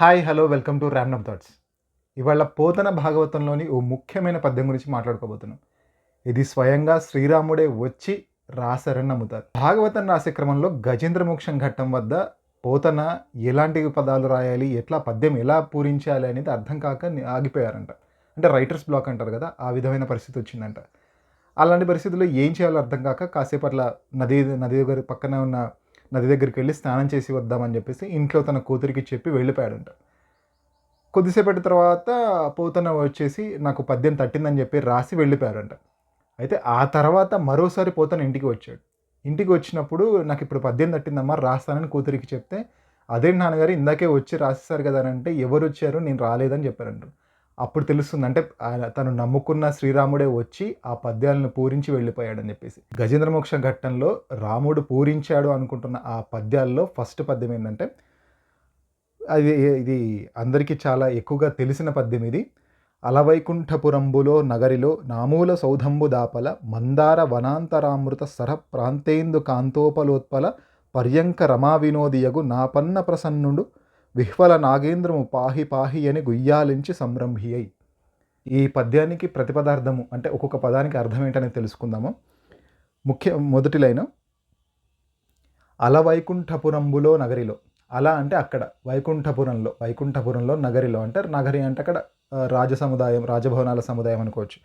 Hi hello welcome to random thoughts ఇవాళ పోతన భాగవతంలోని ఓ ముఖ్యమైన పద్యం గురించి మాట్లాడుకోబోతున్నాం. ఇది స్వయంగా శ్రీరాముడే వచ్చి రాశారని నమ్ముతారు. భాగవతం రాసే క్రమంలో గజేంద్ర మోక్షం ఘట్టం వద్ద పోతన ఎలాంటి పదాలు రాయాలి ఎట్లా పద్యం ఎలా పూరించాలి అనేది అర్థం కాక ఆగిపోయారంట. అంటే రైటర్స్ బ్లాక్ అంటారు కదా ఆ విధమైన పరిస్థితి వచ్చిందంట. అలాంటి పరిస్థితుల్లో ఏం చేయాలో అర్థం కాక కాసేపు అట్లా నది నది దగ్గర పక్కన ఉన్న నది దగ్గరికి వెళ్ళి స్నానం చేసి వద్దామని చెప్పేసి ఇంట్లో తన కూతురికి చెప్పి వెళ్ళిపోయాడంట. కొద్దిసేపటి తర్వాత పోతన వచ్చేసి నాకు పద్యం తట్టిందని చెప్పి రాసి వెళ్ళిపోయారంట అయితే ఆ తర్వాత మరోసారి పోతన ఇంటికి వచ్చాడు. ఇంటికి వచ్చినప్పుడు నాకు ఇప్పుడు పద్యం తట్టిందమ్మా రాస్తానని కూతురికి చెప్తే అదే నాన్నగారు ఇందాకే వచ్చి రాసేసారు కదా అని అంటే ఎవరు వచ్చారు నేను రాలేదని చెప్పారంటారు అప్పుడు తెలుస్తుంది. అంటే తను నమ్ముకున్న శ్రీరాముడే వచ్చి ఆ పద్యాలను పూరించి వెళ్ళిపోయాడని చెప్పేసి. గజేంద్ర మోక్ష ఘట్టంలో రాముడు పూరించాడు అనుకుంటున్న ఆ పద్యాల్లో ఫస్ట్ పద్యం ఏంటంటే అది ఇది అందరికీ చాలా ఎక్కువగా తెలిసిన పద్యం ఇది. అలవైకుంఠపురంబులో నగరిలో నామూల సౌధంబు దాపల మందార వనాంతరామృత సర ప్రాంతేందు కాంతోపలోత్పల పర్యంక రమా వినోదియగు నాపన్న ప్రసన్నుడు విహ్వల నాగేంద్రము పాహి పాహి అని గుయ్యాలించి సంరంభి అయి. ఈ పద్యానికి ప్రతిపదార్థము అంటే ఒక్కొక్క పదానికి అర్థం ఏంటనేది తెలుసుకుందాము. ముఖ్య మొదటి లైను. అలవైకుంఠపురంబులో నగరిలో. అలా అంటే అక్కడ వైకుంఠపురంలో వైకుంఠపురంలో నగరిలో అంటే నగరి అంటే అక్కడ రాజ సముదాయం రాజభవనాల సముదాయం అనుకోవచ్చు.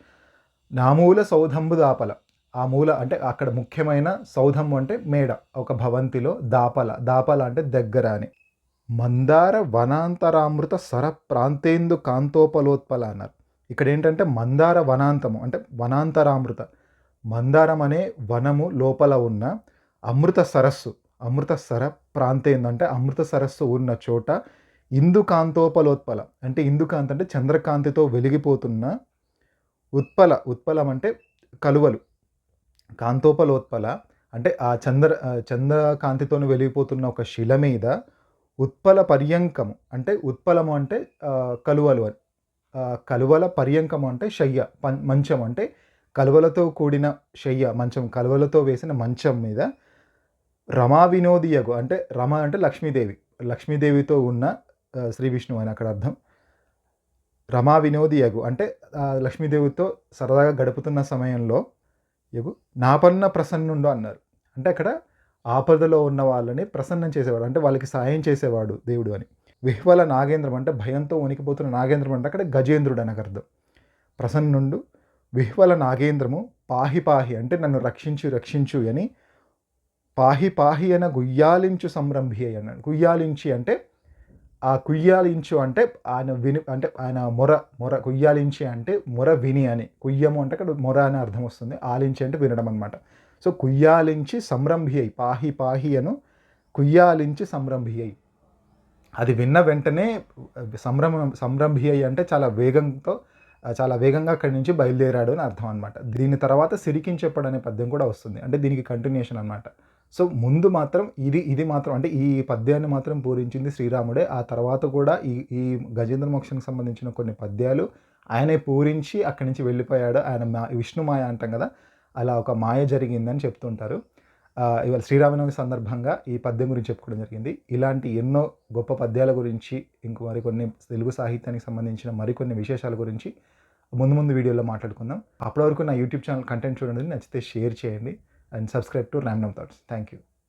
నామూల సౌధంబు దాపల. ఆ మూల అంటే అక్కడ ముఖ్యమైన సౌధం అంటే మేడ ఒక భవంతిలో దాపల. దాపల అంటే దగ్గర అని. మందార వనాంతరామృత సర ప్రాంతేందు కాంతోపలోత్పల అన్నారు ఇక్కడ ఏంటంటే మందార వనాంతము అంటే వనాంతరామృత. మందారం అనే వనము లోపల ఉన్న అమృత సరస్సు అమృత సర ప్రాంతేందు అంటే అమృత సరస్సు ఉన్న చోట ఇందుకాంతోపలోత్పల అంటే ఇందుకాంత అంటే చంద్రకాంతితో వెలిగిపోతున్న ఉత్పల ఉత్పలం అంటే కలువలు. కాంతోపలోత్పల అంటే ఆ చంద్ర చంద్రకాంతితో వెలిగిపోతున్న ఒక శిల మీద ఉత్పల పర్యంకము అంటే ఉత్పలము అంటే కలువలు అని. కలువల పర్యంకము అంటే శయ్య పం- మంచం అంటే కలువలతో కూడిన శయ్య మంచం కలువలతో వేసిన మంచం మీద రమా వినోదియగు అంటే రమ అంటే లక్ష్మీదేవి లక్ష్మీదేవితో ఉన్న శ్రీ విష్ణువు అని అక్కడ అర్థం. రమా వినోదియగు అంటే లక్ష్మీదేవితో సరదాగా గడుపుతున్న సమయంలో యగు నాపన్న ప్రసన్నుండు అన్నారు. అంటే అక్కడ ఆపదలో ఉన్న వాళ్ళని ప్రసన్నం చేసేవాడు అంటే వాళ్ళకి సాయం చేసేవాడు దేవుడు అని. విహ్వల నాగేంద్రం అంటే భయంతో ఉనికిపోతున్న నాగేంద్రం అంటే అక్కడ గజేంద్రుడు అని అర్థం. ప్రసన్నుండు విహ్వల నాగేంద్రము పాహి పాహి అంటే నన్ను రక్షించు రక్షించు అని పాహి పాహి అన గుయ్యాలించు సంరంభి అన్నాడు. గుయ్యాలించి అంటే ఆ కుయ్యాలించు అంటే ఆయన విని అంటే ఆయన మొర మొర కుయ్యాలించి అంటే మొర విని అని. కుయ్యము అంటే అక్కడ మొర అని అర్థం వస్తుంది. ఆలించి అంటే వినడం అనమాట సో కుయ్యాలించి సంరంభి అయి పాహి పాహి అను కుయ్యాలించి సంరంభి అయి. అది విన్న వెంటనే సంభ్రమ సంరంభి అయి అంటే చాలా వేగంతో చాలా వేగంగా అక్కడి నుంచి బయలుదేరాడు అని అర్థం అనమాట దీని తర్వాత సిరికించెప్పడు అనే పద్యం కూడా వస్తుంది. అంటే దీనికి కంటిన్యూషన్ అనమాట సో ముందు మాత్రం ఇది ఇది మాత్రం అంటే ఈ పద్యాన్ని మాత్రం పూరించింది శ్రీరాముడే. ఆ తర్వాత కూడా ఈ ఈ గజేంద్ర మోక్షానికి సంబంధించిన కొన్ని పద్యాలు ఆయనే పూరించి అక్కడి నుంచి వెళ్ళిపోయాడు. ఆయన మా విష్ణుమాయ అంటాం కదా అలా ఒక మాయ జరిగిందని చెప్తుంటారు. ఇవాళ శ్రీరామనవమి సందర్భంగా ఈ పద్యం గురించి చెప్పుకోవడం జరిగింది. ఇలాంటి ఎన్నో గొప్ప పద్యాల గురించి ఇంకో మరికొన్ని తెలుగు సాహిత్యానికి సంబంధించిన మరికొన్ని విశేషాల గురించి ముందు ముందు వీడియోలో మాట్లాడుకుందాం. అప్పటి వరకు నా యూట్యూబ్ ఛానల్ కంటెంట్ చూడండి నచ్చితే షేర్ చేయండి and subscribe to random thoughts. Thank you